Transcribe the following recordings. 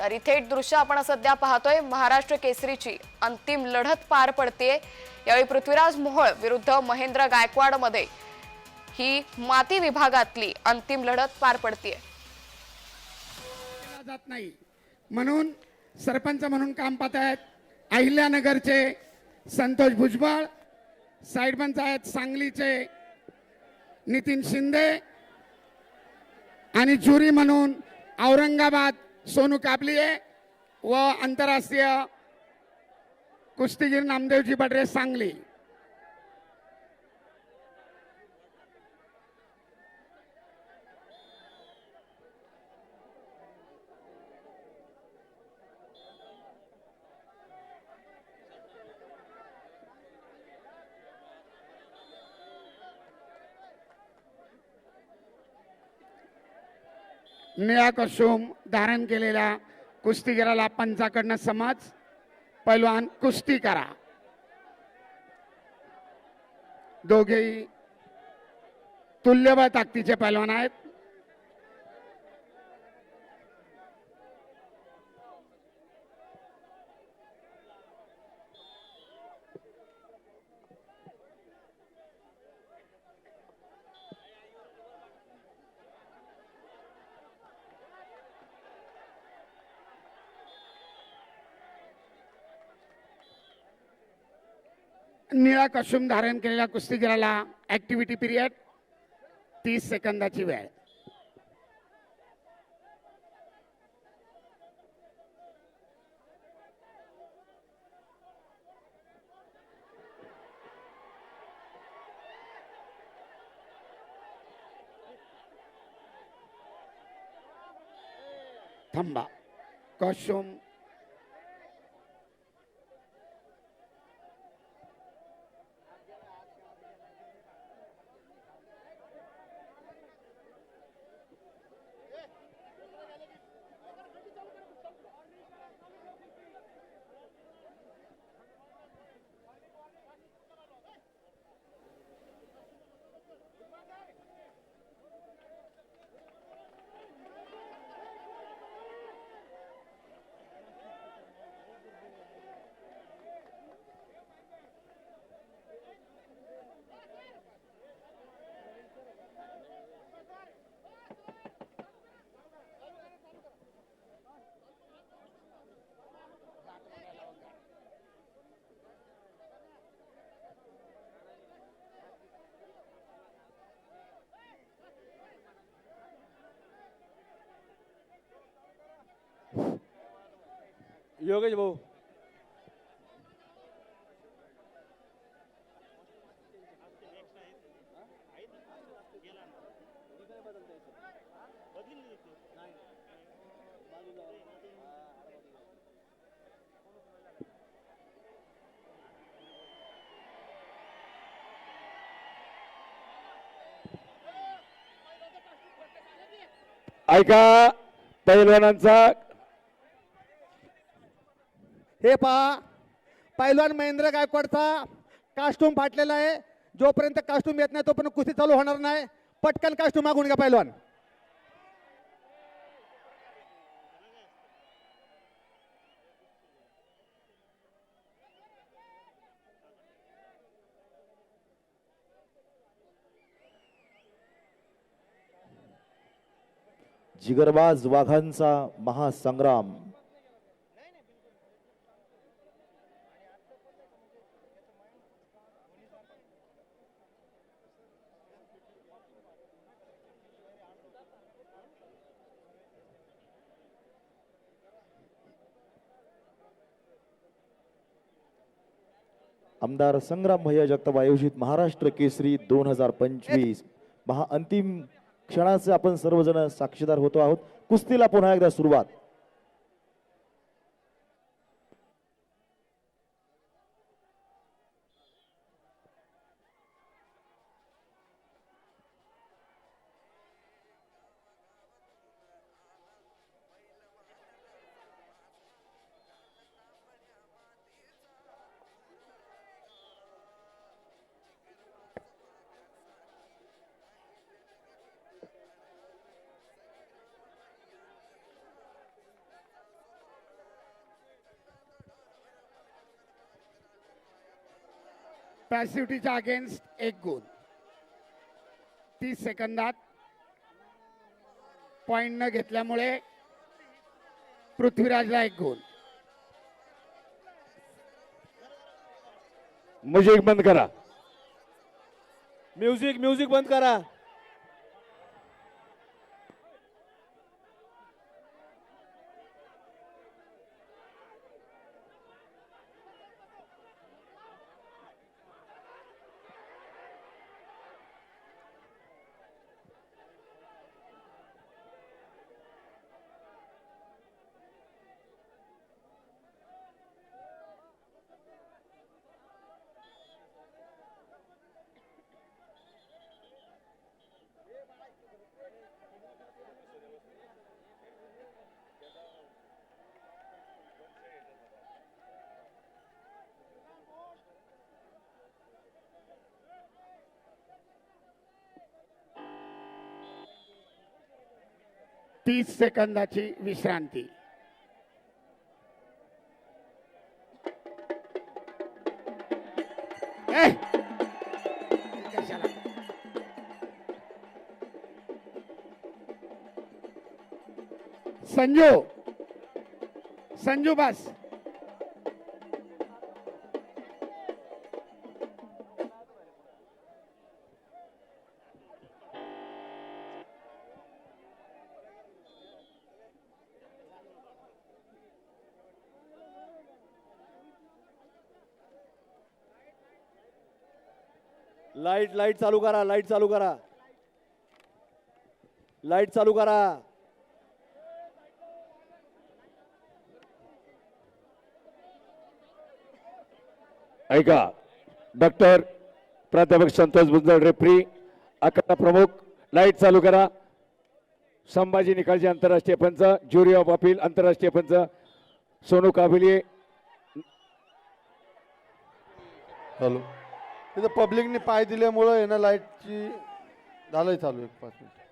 तर इथे दृश्य आपण सध्या पाहतोय. महाराष्ट्र केसरीची अंतिम लढत पार पडतेय. यावेळी पृथ्वीराज मोहोळ विरुद्ध महेंद्र गायकवाडमध्ये ही माती विभागातली अंतिम लढत पार पडतीये. जात नाही. म्हणून सरपंच म्हणून काम पाहत आहेत अहिल्यानगरचे संतोष भुजबळ साईड पंचायत सांगलीचे नितीन शिंदे आणि ज्युरी म्हणून औरंगाबाद सोनू काबलिये व आंतरराष्ट्रीय कुस्तीगीर नामदेवजी बडरे सांगली. निळा कसुम धारण केलेल्या कुस्तीगिराला पंचाकडनं समज पैलवान कुस्ती करा. दोघेही तुल्यबळ ताकदीचे पैलवान आहेत. निळा कॉस्ट्युम धारण केलेल्या कुस्तीगिराला ऍक्टिव्हिटी पिरियड तीस सेकंदाची वेळ. थांबा. कॉस्ट्युम योगेश भाऊ ऐका पैलवानांचा हे पहा. पैलवान महेंद्र गायकवाडचा कास्टूम फाटलेला आहे. जोपर्यंत कास्टूम येत नाही तोपर्यंत कुस्ती चालू होणार नाही. पटकन कास्टूम मागून घ्या पैलवान. जिगरबाज वाघांचा महासंग्राम. आमदार संग्राम भैया जगताप आयोजित महाराष्ट्र केसरी दोन हजार पंचवीस. महा अंतिम क्षणाचे आपण सर्वजण साक्षीदार होतो आहोत. कुस्तीला पुन्हा एकदा सुरुवात. पॅसिव्हिटीच्या अगेन्स्ट एक गुण तीस सेकंदात पॉइंट न घेतल्यामुळे पृथ्वीराजला एक गुण म्युझिक बंद करा. म्युझिक म्युझिक बंद करा. तीस सेकंदाची विश्रांती. संजू. संजू बस. लाइट लाइट चालू करा लाइट चालू करा. लाइट चालू करा. ऐका डॉक्टर प्राध्यापक संतोष बुंजळ रेफ्री अकरा प्रमुख लाइट चालू करा. संभाजी निकाळजे आंतरराष्ट्रीय पंच ज्युरी ऑफ अपील आंतरराष्ट्रीय पंच सोनू काबिलिये हॅलो. तिथं पब्लिकने पाय दिल्यामुळं येणं लाईटची झालंय चालू एक पाच मिनिट.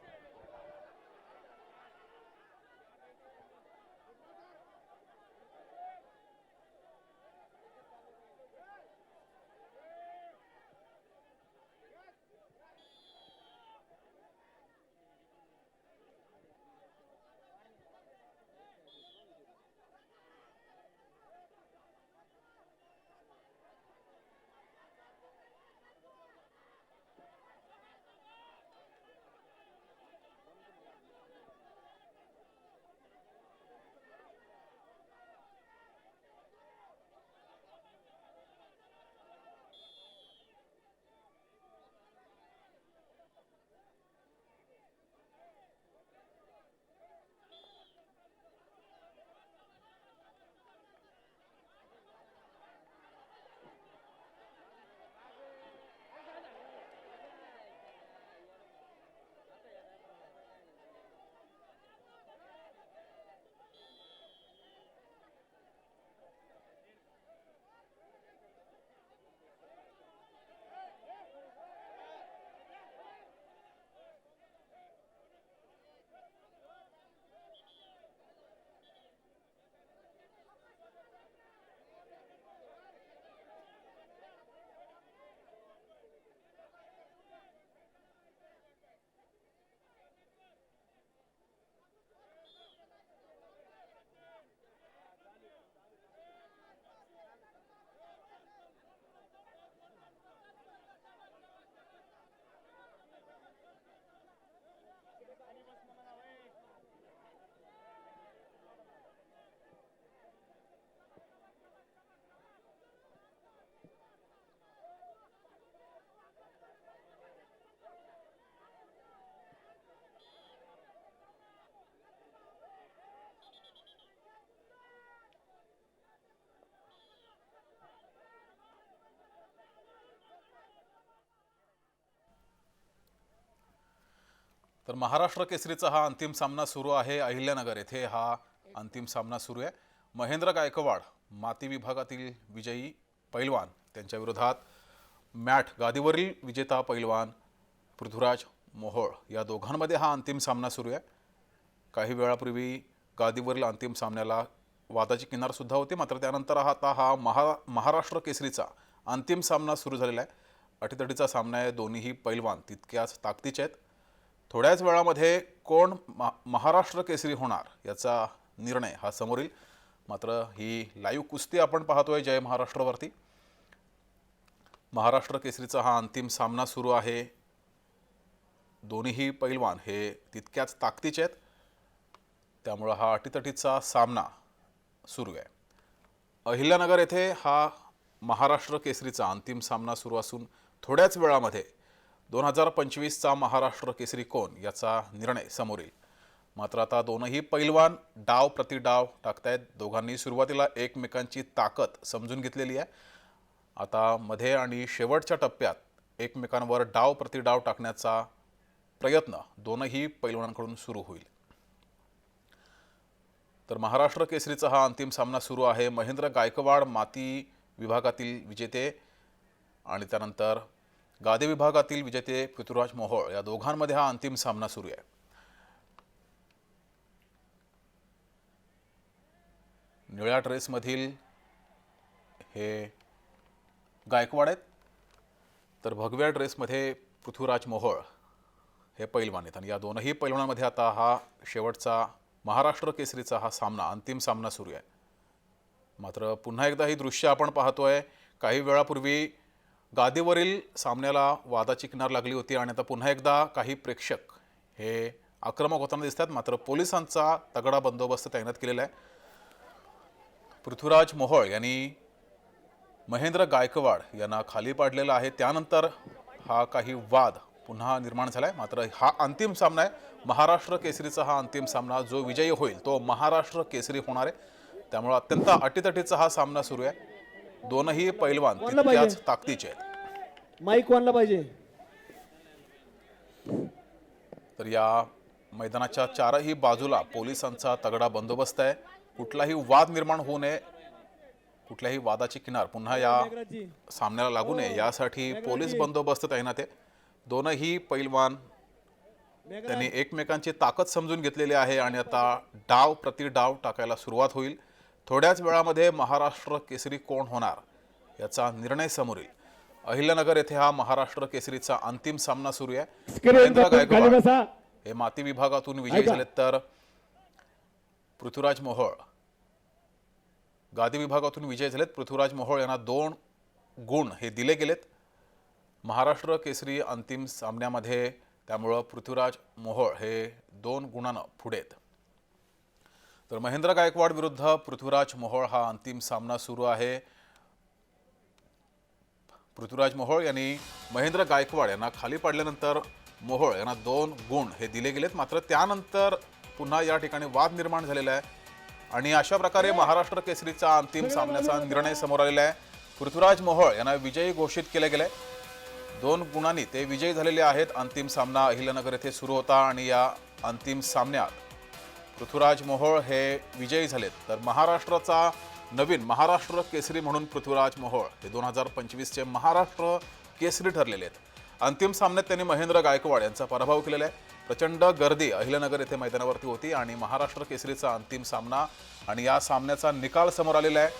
तर महाराष्ट्र केसरीचा हा अंतिम सामना सुरू आहे. अहिल्यानगर येथे हा अंतिम सामना सुरू आहे. महेंद्र गायकवाड माती विभागातील विजयी पैलवान त्यांच्या विरोधात मॅट गादीवरील विजेता पैलवान पृथ्वीराज मोहोळ या दोघांमध्ये हा अंतिम सामना सुरू आहे. काही वेळापूर्वी गादीवरील अंतिम सामन्याला वादाची किनारसुद्धा होती मात्र त्यानंतर आता हा महा महाराष्ट्र केसरीचा अंतिम सामना सुरू झालेला आहे. अटीतटीचा सामना आहे. दोन्हीही पैलवान तितक्याच ताकदीचे आहेत. थोड्याच वेळामध्ये कोण मा महाराष्ट्र केसरी होणार याचा निर्णय हा समोरील. मात्र ही लाईव्ह कुस्ती आपण पाहतोय जय महाराष्ट्रवरती. महाराष्ट्र केसरीचा हा अंतिम सामना सुरू आहे. दोन्हीही पैलवान हे तितक्याच ताकदीचे आहेत. त्यामुळं हा अटीतटीचा सामना सुरू आहे. अहिल्यानगर येथे हा महाराष्ट्र केसरीचा अंतिम सामना सुरू असून थोड्याच वेळामध्ये दोन हजार पंचवीसचा महाराष्ट्र केसरी कोण याचा निर्णय समोर येईल मात्र आता दोनही पैलवान डाव प्रतिडाव टाकतायत. दोघांनी सुरुवातीला एकमेकांची ताकद समजून घेतलेली आहे. आता मध्ये आणि शेवटच्या टप्प्यात एकमेकांवर डाव प्रतिडाव टाकण्याचा प्रयत्न दोनही पैलवानांकडून सुरू होईल. तर महाराष्ट्र केसरीचा हा अंतिम सामना सुरू आहे. महेंद्र गायकवाड माती विभागातील विजेते आणि त्यानंतर गादी विभागातील विजेते पृथ्वीराज मोहोळ या दोघांमध्ये हा अंतिम सामना सुरू आहे. निळ्या ड्रेसमधील हे गायकवाड आहेत. तर भगव्या ड्रेसमध्ये पृथ्वीराज मोहोळ हे पैलवान आहेत. आणि या दोनही पैलवानामध्ये आता हा शेवटचा महाराष्ट्र केसरीचा हा सामना अंतिम सामना सुरू आहे. मात्र पुन्हा एकदा ही दृश्य आपण पाहतोय. काही वेळापूर्वी गादीवरील सामन्याला वादाची किनार लागली होती आणि आता पुन्हा एकदा काही प्रेक्षक हे आक्रमक होताना दिसतात. मात्र पोलिसांचा तगडा बंदोबस्त तैनात केलेला आहे. पृथ्वीराज मोहोळ यांनी महेंद्र गायकवाड यांना खाली पाडलेला आहे. त्यानंतर हा काही वाद पुन्हा निर्माण झाला आहे मात्र हा अंतिम सामना आहे. महाराष्ट्र केसरीचा हा अंतिम सामना जो विजयी होईल तो महाराष्ट्र केसरी होणार आहे. त्यामुळं अत्यंत अटीतटीचा हा सामना सुरू आहे. दोनही पैलवान तितक्याच? ताकदीचे आहेत. माईक कोणला पाहिजे? तर या मैदानाच्या चारही बाजूला पोलिसांचा तगडा बंदोबस्त आहे. कुठलाही वाद निर्माण होऊ नये. कुठल्याही वादाची किनार पुन्हा या सामन्याला लागू नये. यासाठी पोलीस बंदोबस्त तैनात आहे दोनही पैलवान त्यांनी एकमेकांची ताकद समजून घेतलेली आहे आणि आता डाव प्रति डाव टाकायला सुरुवात होईल. थोड्याच वेळामध्ये महाराष्ट्र केसरी कोण होणार याचा निर्णय समोर येईल अहिल्यानगर येथे हा महाराष्ट्र केसरीचा अंतिम सामना सुरू आहे. महेंद्र गायकवाड हे माती विभागातून विजयी. झालेत तर पृथ्वीराज मोहोळ. गादी विभागातून विजयी झालेत. पृथ्वीराज मोहोळ यांना दोन गुण हे दिले गेलेत. महाराष्ट्र केसरी अंतिम सामन्यामध्ये त्यामुळं पृथ्वीराज मोहोळ हे दोन गुणानं पुढे आहेत तर महेंद्र गायकवाड विरुद्ध पृथ्वीराज मोहोळ हा अंतिम सामना सुरू आहे. पृथ्वीराज मोहोळ यांनी महेंद्र गायकवाड यांना खाली पाडल्यानंतर मोहोळ यांना दोन गुण हे दिले गेलेत. मात्र त्यानंतर पुन्हा या ठिकाणी वाद निर्माण झालेला आहे. आणि अशा प्रकारे महाराष्ट्र केसरीचा अंतिम सामन्याचा निर्णय समोर आलेला आहे. पृथ्वीराज मोहोळ यांना विजयी घोषित केले गेले. दोन गुणांनी ते विजयी झालेले आहेत. अंतिम सामना अहिल्यानगर येथे सुरू होता आणि या अंतिम सामन्यात पृथ्वीराज मोहोळ हे विजयी झालेत. तर महाराष्ट्राचा नवीन महाराष्ट्र केसरी म्हणून पृथ्वीराज मोहोळ हे दोन हजार पंचवीसचे महाराष्ट्र केसरी ठरलेले आहेत. अंतिम सामन्यात त्यांनी महेंद्र गायकवाड यांचा पराभव केलेला आहे. प्रचंड गर्दी अहिल्यानगर येथे मैदानावरती होती आणि महाराष्ट्र केसरीचा अंतिम सामना आणि या सामन्याचा निकाल समोर आलेला आहे.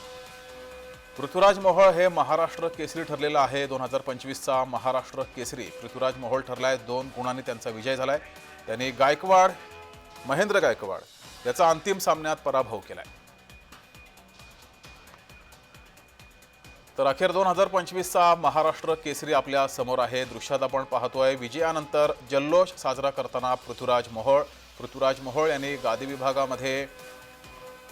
पृथ्वीराज मोहोळ हे महाराष्ट्र केसरी ठरलेलं आहे. दोन हजार पंचवीसचा महाराष्ट्र केसरी पृथ्वीराज मोहोळ ठरलाय. दोन गुणांनी त्यांचा विजय झालाय. त्यांनी गायकवाड महेंद्र गायकवाड याचा अंतिम सामन्यात पराभव केलाय. तर अखेर दोन हजार पंचवीसचा महाराष्ट्र केसरी आपल्यासमोर आहे. दृश्यात आपण पाहतोय विजयानंतर जल्लोष साजरा करताना पृथ्वीराज मोहोळ. पृथ्वीराज मोहोळ यांनी गादी विभागामध्ये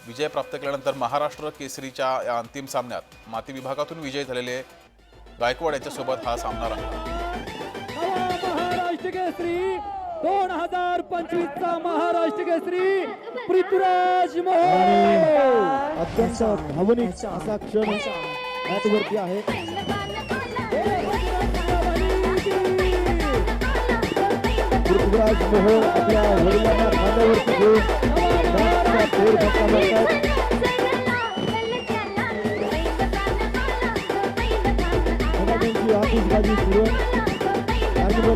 विजय प्राप्त केल्यानंतर महाराष्ट्र केसरीच्या या अंतिम सामन्यात माती विभागातून विजय झालेले गायकवाड यांच्यासोबत हा सामना रंगला. दोन हजार पंचवीस चा महाराष्ट्र केसरी पृथ्वीराज मोहोळ अत्यंत भावनिक असा क्षण मॅचवरती आहे पृथ्वीराज मोहोळ आपल्या वडिलांना खांद्यावरती घेऊन डान्सचा फेरफटका मारतायत. आतिषबाजी सुरू आहे.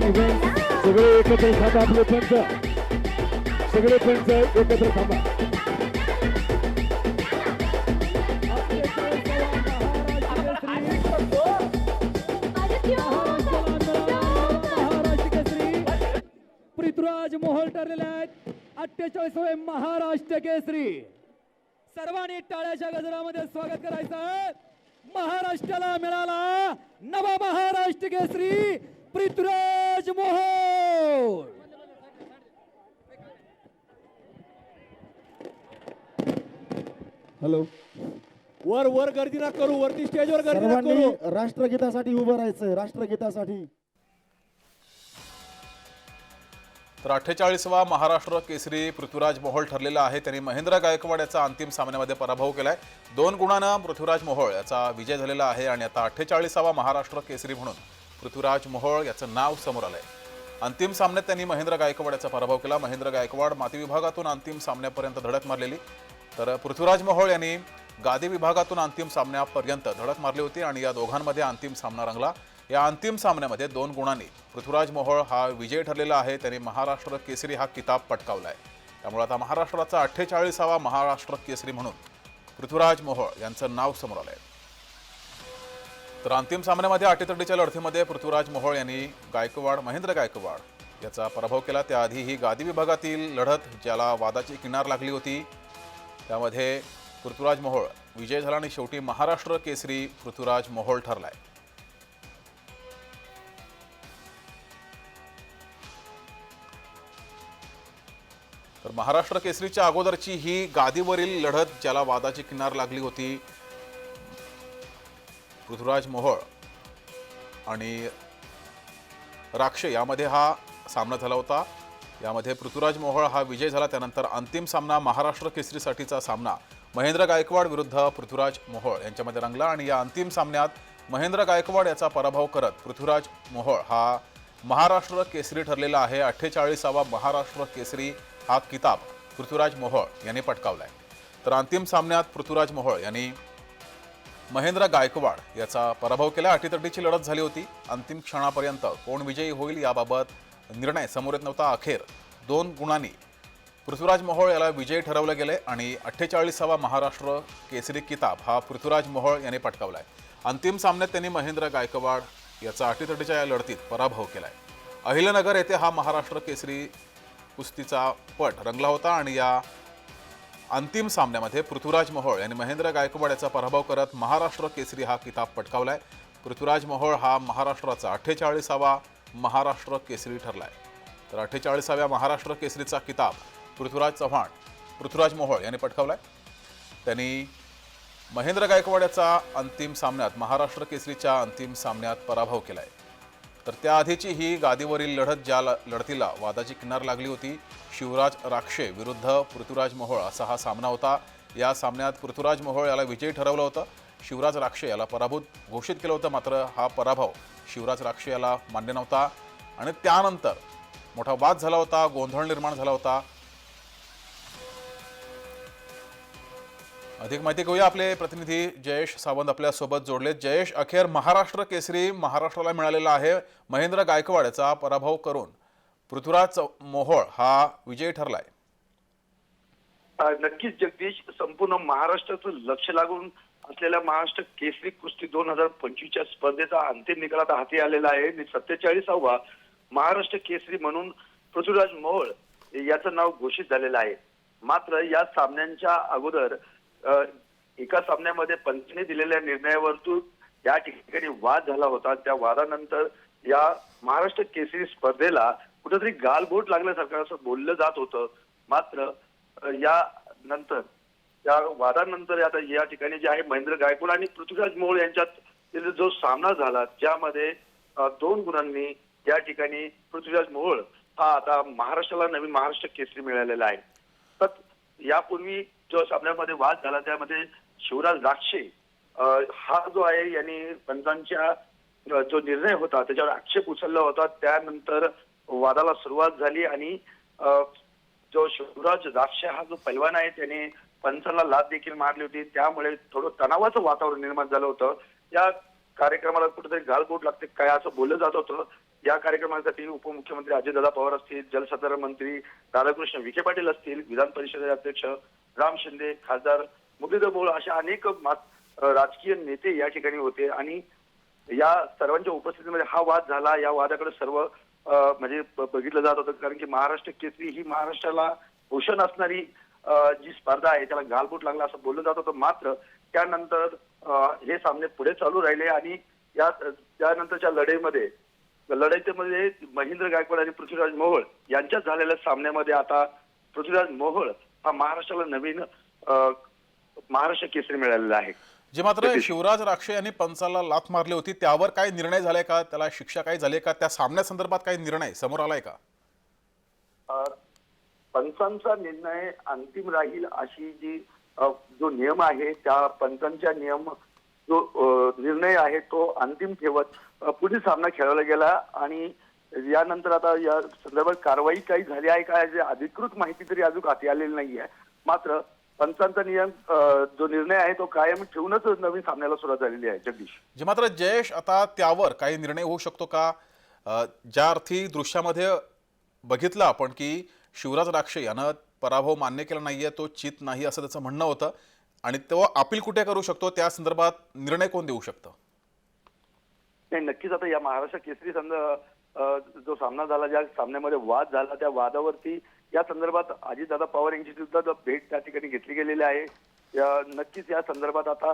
इव्हेंट सगळे एकत्र खाता आपले पंच. सगळे पंच एकत्र खाता पृथ्वीराज मोहल ठरलेले आहेत. अठ्ठेचाळीसवे महाराष्ट्र केसरी. सर्वांनी टाळ्याच्या गजरामध्ये स्वागत करायचं महाराष्ट्राला मिळाला नवा महाराष्ट्र केसरी. पृथ्वीराज मोहोळ. हॅलो वर वर गर्दी ना करू वरती स्टेजवर गर्दी ना सर्वांनी करू. राष्ट्रगीतासाठी उभं राहायचं राष्ट्रगीतासाठी. तर अठ्ठेचाळीसवा महाराष्ट्र केसरी पृथ्वीराज मोहोळ ठरलेला आहे. त्यांनी महेंद्र गायकवाड याचा अंतिम सामन्यामध्ये पराभव केलाय. दोन गुणानं पृथ्वीराज मोहोळ याचा विजय झालेला आहे आणि आता अठ्ठेचाळीसावा महाराष्ट्र केसरी म्हणून पृथ्वीराज मोहोळ याचं नाव समोर आलंय. अंतिम सामन्यात त्यांनी महेंद्र गायकवाड याचा पराभव केला. महेंद्र गायकवाड माती विभागातून अंतिम सामन्यापर्यंत धडक मारलेली. तर पृथ्वीराज मोहोळ यांनी गादी विभागातून अंतिम सामन्यापर्यंत धडक मारली होती आणि या दोघांमध्ये अंतिम सामना रंगला. या अंतिम सामन्यामध्ये दोन गुणांनी पृथ्वीराज मोहोळ हा विजय ठरलेला आहे. त्यांनी महाराष्ट्र केसरी हा किताब पटकावला आहे त्यामुळे आता महाराष्ट्राचा अठ्ठेचाळीसावा महाराष्ट्र केसरी म्हणून पृथ्वीराज मोहोळ यांचं नाव समोर आलं आहे तर अंतिम सामन्यामध्ये अटीतटीच्या लढतीमध्ये पृथ्वीराज मोहोळ यांनी गायकवाड महेंद्र गायकवाड याचा पराभव केला. त्याआधी ही गादी विभागातील लढत ज्याला वादाची किनार लागली होती त्यामध्ये पृथ्वीराज मोहोळ विजय झाला आणि शेवटी महाराष्ट्र केसरी पृथ्वीराज मोहोळ ठरलाय. तर महाराष्ट्र केसरीच्या अगोदरची ही गादीवरील लढत ज्याला वादाची किनार लागली होती पृथ्वीराज मोहोळ आणि राक्षे यामध्ये हा सामना झाला होता. यामध्ये पृथ्वीराज मोहोळ हा विजय झाला. त्यानंतर अंतिम सामना महाराष्ट्र केसरीसाठीचा सामना महेंद्र गायकवाड विरुद्ध पृथ्वीराज मोहोळ यांच्यामध्ये रंगला आणि या अंतिम सामन्यात महेंद्र गायकवाड याचा पराभव करत पृथ्वीराज मोहोळ हा महाराष्ट्र केसरी ठरलेला आहे. अठ्ठेचाळीसावा महाराष्ट्र केसरी हा किताब पृथ्वीराज मोहोळ यांनी पटकावला आहे तर अंतिम सामन्यात पृथ्वीराज मोहोळ यांनी महेंद्र गायकवाड याचा पराभव केला. अटीतटीची लढत झाली होती. अंतिम क्षणापर्यंत कोण विजयी होईल याबाबत निर्णय समोर येत नव्हता. अखेर दोन गुणांनी पृथ्वीराज मोहोळ याला विजयी ठरवलं गेले आणि अठ्ठेचाळीसावा महाराष्ट्र केसरी किताब हा पृथ्वीराज मोहोळ यांनी आहे अंतिम सामन्यात त्यांनी महेंद्र गायकवाड याचा अटीतटीच्या या लढतीत पराभव केला आहे अहिल्यानगर येथे हा महाराष्ट्र केसरी कुस्तीचा पट रंगला होता आणि या अंतिम सामन्यामध्ये पृथ्वीराज मोहोळ यांनी महेंद्र गायकवाड याचा पराभव करत महाराष्ट्र केसरी हा किताब पटकावलाय. पृथ्वीराज मोहोळ हा महाराष्ट्राचा अठ्ठेचाळीसावा महाराष्ट्र केसरी ठरलाय. तर अठ्ठेचाळीसाव्या महाराष्ट्र केसरीचा किताब पृथ्वीराज चव्हाण पृथ्वीराज मोहोळ यांनी पटकावलाय. त्यांनी महेंद्र गायकवाड याचा अंतिम सामन्यात महाराष्ट्र केसरीच्या अंतिम सामन्यात पराभव केलाय. तर त्याआधीची ही गादीवरील लढत ज्या लढतीला वादाची किनार लागली होती शिवराज राक्षे विरुद्ध पृथ्वीराज मोहोळ असा हा सामना होता. या सामन्यात पृथ्वीराज मोहोळ याला विजयी ठरवलं होतं. शिवराज राक्षे याला पराभूत घोषित केलं होतं मात्र हा पराभव शिवराज राक्षे याला मान्य नव्हता. आणि त्यानंतर मोठा वाद झाला होता गोंधळ निर्माण झाला होता. अधिक माहिती घेऊया आपले प्रतिनिधी जयेश सावंत आपल्यासोबत जोडले जयेश अखेर महाराष्ट्र केसरी महाराष्ट्राला मिळालेला आहे. महेंद्र गायकवाड याचा पराभव करून पृथ्वीराज मोहोळ हा विजयी ठरलाय. नक्कीच जगदीश संपूर्ण महाराष्ट्राचं लक्ष लागून असलेल्या महाराष्ट्र केसरी कुस्ती दोन हजार पंचवीसच्या स्पर्धेचा अंतिम निकाल आता हाती आलेला आहे. आणि सत्तेचाळीसावा महाराष्ट्र केसरी म्हणून पृथ्वीराज मोहोळ याचं नाव घोषित झालेलं आहे. मात्र या सामन्यांच्या अगोदर एका सामन्यामध्ये पंचने दिलेल्या निर्णयावरतून या ठिकाणी वाद झाला होता. त्या वादानंतर या महाराष्ट्र केसरी स्पर्धेला कुठेतरी गालबोट लागल्यासारखं असं बोललं जात होतं. मात्र या नंतर या वादानंतर आता या ठिकाणी जे आहे महेंद्र गायकवाड आणि पृथ्वीराज मोहोळ यांच्यात जो सामना झाला ज्यामध्ये दोन गुणांनी या ठिकाणी पृथ्वीराज मोहोळ हा आता महाराष्ट्राला नवीन महाराष्ट्र केसरी मिळालेला आहे. तर यापूर्वी जो सामन्यामध्ये वाद झाला त्यामध्ये शिवराज राक्षे हा जो आहे यांनी पंचांच्या जो निर्णय होता त्याच्यावर आक्षेप उचलला होता. त्यानंतर वादाला सुरुवात झाली आणि जो शिवराज राक्षे हा जो पैलवान आहे त्याने पंचाला लाद देखील मारली होती. त्यामुळे थोडं तणावाचं वातावरण निर्माण झालं होतं. या कार्यक्रमाला कुठेतरी गालबोट लागते काय असं बोललं जात होतं. या कार्यक्रमासाठी उपमुख्यमंत्री अजितदादा पवार असतील जलसंधारण मंत्री राधाकृष्ण विखे पाटील असतील विधान परिषदेचे अध्यक्ष राम शिंदे खासदार मुरलीधर मोहोळ अशा अनेक राजकीय नेते या ठिकाणी होते आणि या सर्वांच्या उपस्थितीमध्ये हा वाद झाला. या वादाकडे सर्व म्हणजे बघितलं जात होतं. कारण की महाराष्ट्र केसरी ही महाराष्ट्राला भूषण असणारी जी स्पर्धा आहे त्याला गालबोट लागला असं बोललं जात होतं. मात्र त्यानंतर हे सामने पुढे चालू राहिले आणि या त्यानंतरच्या लढाईमध्ये लढाईमध्ये महेंद्र गायकवाड आणि पृथ्वीराज मोहोळ यांच्यात झालेल्या सामन्यामध्ये आता पृथ्वीराज मोहोळ हा महाराष्ट्राला नवीन महाराष्ट्र केसरी मिळालेला आहे. जे मात्र शिवराज राक्षे यांनी पंचाला लाथ मारली होती त्यावर काय निर्णय झालाय का? त्याला शिक्षा काही झाली का? त्या सामन्यासंदर्भात काही निर्णय समोर आलाय का? पंचांचा निर्णय अंतिम राहील अशी जी जो नियम आहे त्या पंचांच्या नियम जो निर्णय आहे तो अंतिम ठेवत पुढील सामना खेळवला गेला आणि यानंतर आता या संदर्भात कारवाई काही झाली आहे का? याची अधिकृत माहिती तरी अजून हाती आलेली नाही आहे. मात्र पंचांचा नियम जो निर्णय आहे तो कायम ठेवूनच नवीन सामन्याला सुरुवात झालेली आहे. जगदीश. जे मात्र जयेश आता त्यावर काही निर्णय होऊ शकतो का? ज्या अर्थी दृश्यामध्ये बघितलं आपण की शिवराज राक्षे यानं पराभव मान्य केला नाहीये तो चित नाही असं त्याचं म्हणणं होतं. आणि तो अपील कुठे करू शकतो? त्या संदर्भात निर्णय कोण देऊ शकतं? नाही नक्कीच आता या महाराष्ट्र केसरी संद जो सामना झाला ज्या सामन्यामध्ये वाद झाला त्या वादावरती या संदर्भात अजितदादा पवार यांची सुद्धा भेट त्या ठिकाणी घेतली गेलेली आहे. नक्कीच या संदर्भात आता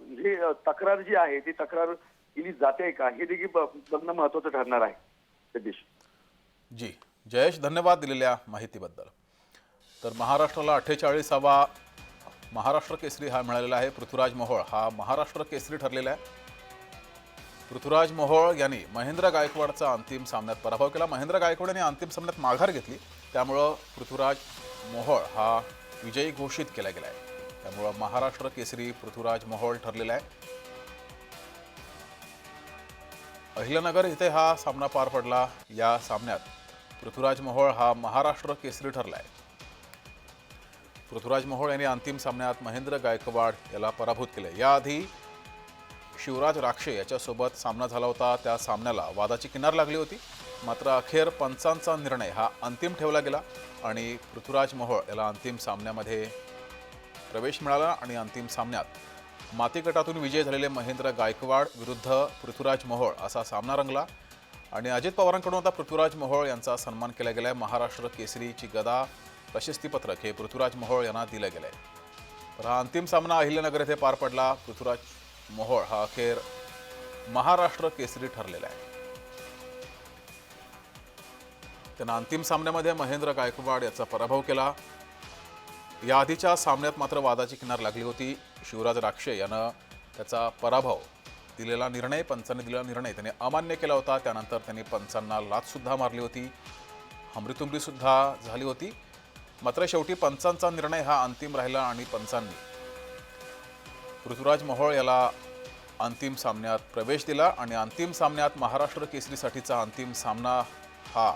जी ही तक्रार जी आहे ती तक्रार केली जाते का? हे देखील ब- बघणं महत्वाचं ठरणार आहे. जगदीश जी. जयेश धन्यवाद दिलेल्या माहितीबद्दल. तर महाराष्ट्राला अठ्ठेचाळीसावा महाराष्ट्र केसरी हा मिळालेला आहे. पृथ्वीराज मोहोळ हा महाराष्ट्र केसरी ठरलेला आहे. पृथ्वीराज मोहोळ यांनी महेंद्र गायकवाडचा अंतिम सामन्यात पराभव केला. महेंद्र गायकवाड यांनी अंतिम सामन्यात माघार घेतली. त्यामुळं पृथ्वीराज मोहोळ हा विजयी घोषित केला गेला आहे त्यामुळं महाराष्ट्र केसरी पृथ्वीराज मोहोळ ठरलेला आहे. अहिल्यानगर इथे हा सामना पार पडला. या सामन्यात पृथ्वीराज मोहोळ हा महाराष्ट्र केसरी ठरला आहे पृथ्वीराज मोहोळ यांनी अंतिम सामन्यात महेंद्र गायकवाड याला पराभूत केले याआधी शिवराज राक्षे याच्यासोबत सामना झाला होता. त्या सामन्याला वादाची किनार लागली होती. मात्र अखेर पंचांचा निर्णय हा अंतिम ठेवला गेला आणि पृथ्वीराज मोहोळ याला अंतिम सामन्यामध्ये प्रवेश मिळाला आणि अंतिम सामन्यात माती गटातून विजय झालेले महेंद्र गायकवाड विरुद्ध पृथ्वीराज मोहोळ असा सामना रंगला. आणि अजित पवारांकडून आता पृथ्वीराज मोहोळ यांचा सन्मान केला गेला आहे महाराष्ट्र केसरीची गदा प्रशस्तीपत्रक हे पृथ्वीराज मोहोळ यांना दिलं गेलं आहे तर हा अंतिम सामना अहिल्यानगर येथे पार पडला. पृथ्वीराज मोहोळ हा अखेर महाराष्ट्र केसरी ठरलेला आहे. त्यानं अंतिम सामन्यामध्ये महेंद्र गायकवाड याचा पराभव केला. या आधीच्या सामन्यात मात्र वादाची किनार लागली होती. शिवराज राक्षे यानं त्याचा पराभव दिलेला निर्णय पंचांनी दिलेला निर्णय त्याने अमान्य केला होता. त्यानंतर त्यांनी पंचांना लाचसुद्धा मारली होती. हमरीतुमरीसुद्धा झाली होती. मात्र शेवटी पंचांचा निर्णय हा अंतिम राहिला आणि पंचांनी पृथ्वीराज मोहोळ याला अंतिम सामन्यात प्रवेश दिला आणि अंतिम सामन्यात महाराष्ट्र केसरीसाठीचा अंतिम सामना हा.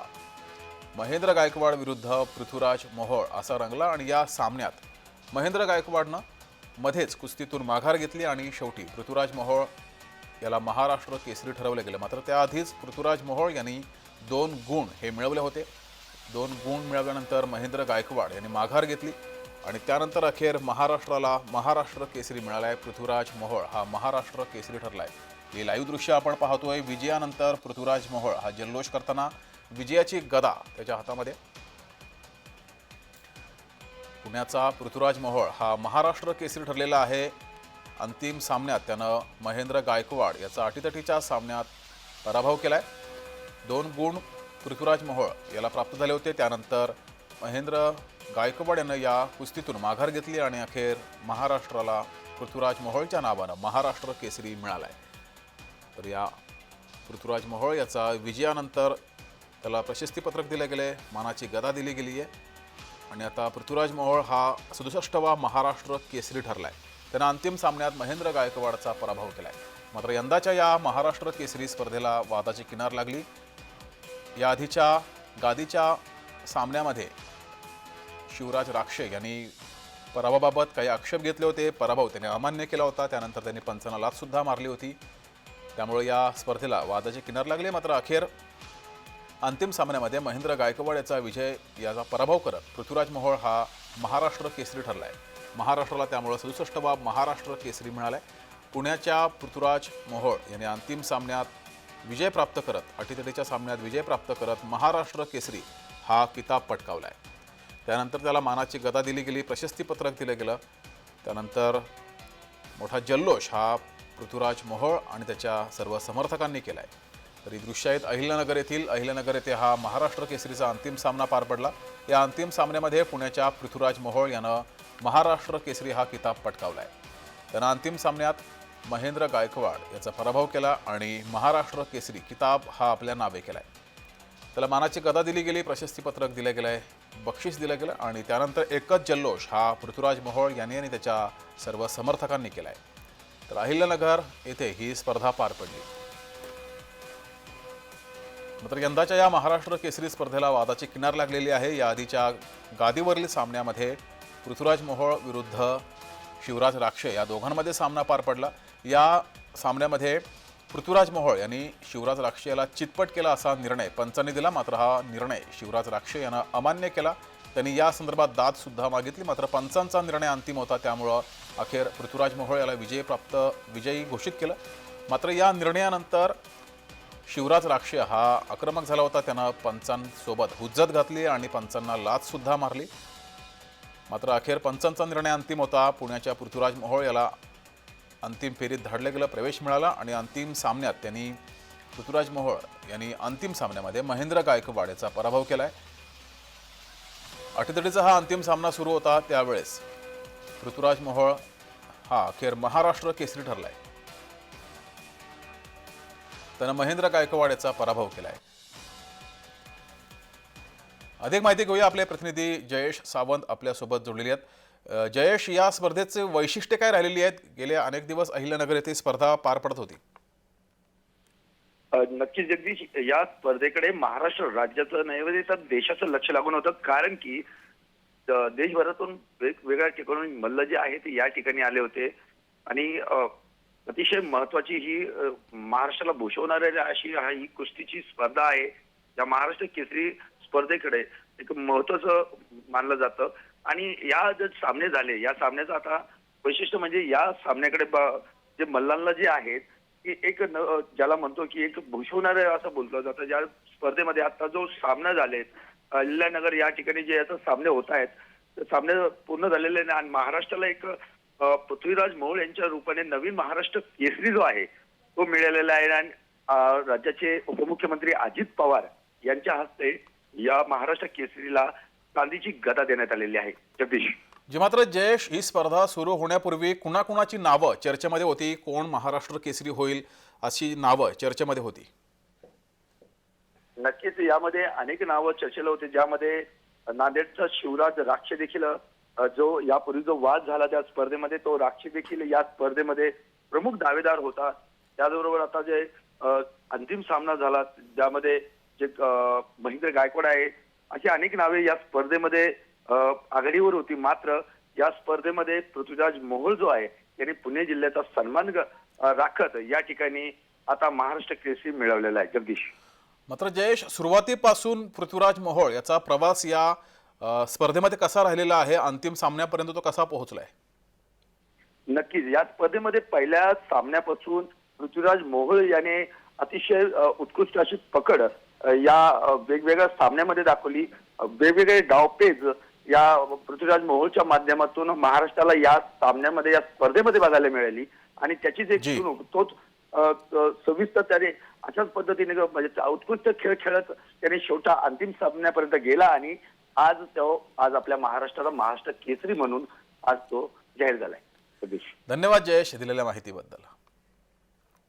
महेंद्र गायकवाड विरुद्ध पृथ्वीराज मोहोळ असा रंगला आणि या सामन्यात महेंद्र गायकवाडनं मध्येच कुस्तीतून माघार घेतली आणि शेवटी पृथ्वीराज मोहोळ याला महाराष्ट्र केसरी ठरवले गेले. मात्र त्याआधीच पृथ्वीराज मोहोळ यांनी दोन गुण हे मिळवले होते. दोन गुण मिळवल्यानंतर महेंद्र गायकवाड यांनी माघार घेतली. आणि त्यानंतर अखेर महाराष्ट्राला महाराष्ट्र केसरी मिळाला आहे पृथ्वीराज मोहोळ हा महाराष्ट्र केसरी ठरला आहे हे लाईव्ह दृश्य आपण पाहतोय. विजयानंतर पृथ्वीराज मोहोळ हा जल्लोष करताना विजयाची गदा त्याच्या हातामध्ये. पुण्याचा पृथ्वीराज मोहोळ हा महाराष्ट्र केसरी ठरलेला आहे. अंतिम सामन्यात त्यानं महेंद्र गायकवाड याचा अटीतटीच्या सामन्यात पराभव केला आहे दोन गुण पृथ्वीराज मोहोळ याला प्राप्त झाले होते. त्यानंतर महेंद्र गायकवाड यानं या कुस्तीतून माघार घेतली आणि अखेर महाराष्ट्राला पृथ्वीराज मोहोळच्या नावानं महाराष्ट्र केसरी मिळालाय. तर या पृथ्वीराज मोहोळ याचा विजयानंतर त्याला प्रशस्तीपत्रक दिले गेले मानाची गदा दिली गेली आहे आणि आता पृथ्वीराज मोहोळ हा सदुसष्टवा महाराष्ट्र केसरी ठरलाय. त्यानं अंतिम सामन्यात महेंद्र गायकवाडचा पराभव केलाय. मात्र यंदाच्या या महाराष्ट्र केसरी स्पर्धेला वादाची किनार लागली. या आधीच्या गादीच्या सामन्यामध्ये शिवराज राक्षे यांनी पराभवाबाबत काही आक्षेप घेतले होते. पराभव त्याने अमान्य केला होता. त्यानंतर त्यांनी पंचांना लाचसुद्धा मारली होती. त्यामुळे या स्पर्धेला वादाचे किनार लागले. मात्र अखेर अंतिम सामन्यामध्ये महेंद्र गायकवाड याचा विजय याचा पराभव करत पृथ्वीराज मोहोळ हा महाराष्ट्र केसरी ठरला आहे महाराष्ट्राला त्यामुळे सदुसष्टवा महाराष्ट्र केसरी मिळाला आहे पुण्याच्या पृथ्वीराज मोहोळ यांनी अंतिम सामन्यात विजय प्राप्त करत अटीतटीच्या सामन्यात विजय प्राप्त करत महाराष्ट्र केसरी हा किताब पटकावला आहे त्यानंतर त्याला मानाची गदा दिली गेली प्रशस्तीपत्रक दिलं गेलं. त्यानंतर मोठा जल्लोष हा पृथ्वीराज मोहोळ आणि त्याच्या सर्व समर्थकांनी केला आहे तर ही दृश्य आहेत अहिल्यानगर येथील. अहिल्यानगर येथे हा महाराष्ट्र केसरीचा अंतिम सामना पार पडला. या अंतिम सामन्यामध्ये पुण्याच्या पृथ्वीराज मोहोळ यानं महाराष्ट्र केसरी हा किताब पटकावला आहे त्यानं अंतिम सामन्यात महेंद्र गायकवाड याचा पराभव केला आणि महाराष्ट्र केसरी किताब हा आपल्या नावे केला आहे त्याला मानाची गदा दिली गेली प्रशस्तीपत्रक दिलं गेलं आहे बक्षीस दिलं गेलं आणि त्यानंतर एकच जल्लोष हा पृथ्वीराज मोहोळ यांनी आणि त्याच्या सर्व समर्थकांनी केला आहे तर अहिल्यानगर येथे ही स्पर्धा पार पडली. मात्र यंदाच्या या महाराष्ट्र केसरी स्पर्धेला वादाची किनार लागलेली आहे. या आधीच्या गादीवरील सामन्यामध्ये पृथ्वीराज मोहोळ विरुद्ध शिवराज राक्षे या दोघांमध्ये सामना पार पडला. या सामन्यामध्ये पृथ्वीराज मोहोळ यांनी शिवराज राक्षे याला चितपट केला असा निर्णय पंचांनी दिला मात्र हा निर्णय शिवराज राक्षे यांना अमान्य केला. त्यांनी या संदर्भात दाद सुद्धा मागितली मात्र पंचांचा निर्णय अंतिम होता त्यामुळं अखेर पृथ्वीराज मोहोळ याला विजय प्राप्त विजयी घोषित केलं. मात्र या निर्णयानंतर शिवराज राक्षे हा आक्रमक झाला होता त्यानं पंचांसोबत हुज्जत घातली आणि पंचांना लाचसुद्धा मारली. मात्र अखेर पंचांचा निर्णय अंतिम होता पुण्याच्या पृथ्वीराज मोहोळ याला अंतिम फेरीत धाडले गेलं प्रवेश मिळाला आणि अंतिम सामन्यात त्यांनी ऋतुराज मोहोळ यांनी अंतिम सामन्यामध्ये महेंद्र गायकवाड याचा पराभव आहे अटीतटीचा हा अंतिम सामना सुरू होता त्यावेळेस ऋतुराज मोहोळ हा अखेर महाराष्ट्र केसरी ठरलाय. त्यानं महेंद्र गायकवाड याचा पराभव केलाय. अधिक माहिती घेऊया आपले प्रतिनिधी जयेश सावंत आपल्यासोबत जोडलेले आहेत. जयेश या स्पर्धेचे वैशिष्ट्य काय राहिलेली आहेत? गेले अनेक दिवस अहिल्यानगर येथे स्पर्धा पार पडत होती. नक्की नक्कीच जगदीश या स्पर्धेकडे महाराष्ट्र राज्याचं नैवेद्य तर देशाचं लक्ष लागून होतं. कारण की देशभरातून वेगवेगळ्या ठिकाणी मल्ल जे आहे ते या ठिकाणी आले होते. आणि अतिशय महत्वाची ही महाराष्ट्राला भूषवणारी अशी ही कुस्तीची स्पर्धा आहे. या महाराष्ट्र केसरी स्पर्धेकडे एक महत्वाचं मानलं जातं. आणि या जे सामने झाले या सामन्याचं आता वैशिष्ट्य म्हणजे या सामन्याकडे जे मल्लांना जे आहेत की एक ज्याला म्हणतो की एक भूषवणारे असं बोललं जातं ज्या स्पर्धेमध्ये आता जो सामना झालेत अहिल्यानगर या ठिकाणी जे आता सामने होत आहेत सामने पूर्ण झालेले नाही आणि महाराष्ट्राला एक पृथ्वीराज मोहोळ यांच्या रूपाने नवीन महाराष्ट्र केसरी जो आहे तो मिळालेला आहे आणि राज्याचे उपमुख्यमंत्री अजित पवार यांच्या हस्ते या महाराष्ट्र केसरीला चांदीची गदा देण्यात आलेली आहे. जगदीश. जी मात्र जयेश ही स्पर्धा सुरू होण्यापूर्वी कुणाकुणाची नावं चर्चेमध्ये होती? कोण महाराष्ट्र केसरी होईल अशी नावं चर्चेमध्ये होती? नक्कीच यामध्ये अनेक नावं चर्चेला होते ज्यामध्ये नांदेडचा शिवराज राक्ष देखील जो यापूर्वी जो वाद झाला त्या स्पर्धेमध्ये तो राक्षी देखील या स्पर्धेमध्ये प्रमुख दावेदार होता. त्याचबरोबर आता जे अंतिम सामना झाला ज्यामध्ये जे महेंद्र गायकवाड आहे अशी अनेक नावे या स्पर्धेमध्ये आघाडीवर होती. मात्र या स्पर्धेमध्ये पृथ्वीराज मोहोळ जो आहे यांनी पुणे जिल्ह्याचा सन्मान राखत या ठिकाणी आता महाराष्ट्र केसरी मिळवलेला आहे. जगदीश. मात्र जयेश सुरुवातीपासून पृथ्वीराज मोहोळ याचा प्रवास या स्पर्धेमध्ये कसा राहिलेला आहे? अंतिम सामन्यापर्यंत तो कसा पोहोचलाय? नक्कीच. या स्पर्धेमध्ये पहिल्या सामन्यापासून पृथ्वीराज मोहोळ याने अतिशय उत्कृष्ट अशी पकड या वेगवेगळ्या सामन्यामध्ये दाखवली. वेगवेगळे डावपेज या पृथ्वीराज मोहोळच्या माध्यमातून महाराष्ट्राला या सामन्यामध्ये या स्पर्धेमध्ये बघायला मिळाली. आणि त्याचीच एक जी. चुणूक तोच सविस्तर त्याने अशाच पद्धतीने म्हणजे उत्कृष्ट खेळ खेळत त्याने शेवटा अंतिम सामन्यापर्यंत गेला आणि आज तो आज आपल्या महाराष्ट्राला महाराष्ट्र केसरी म्हणून आज तो जाहीर झालाय. धन्यवाद जयेश दिलेल्या माहितीबद्दल.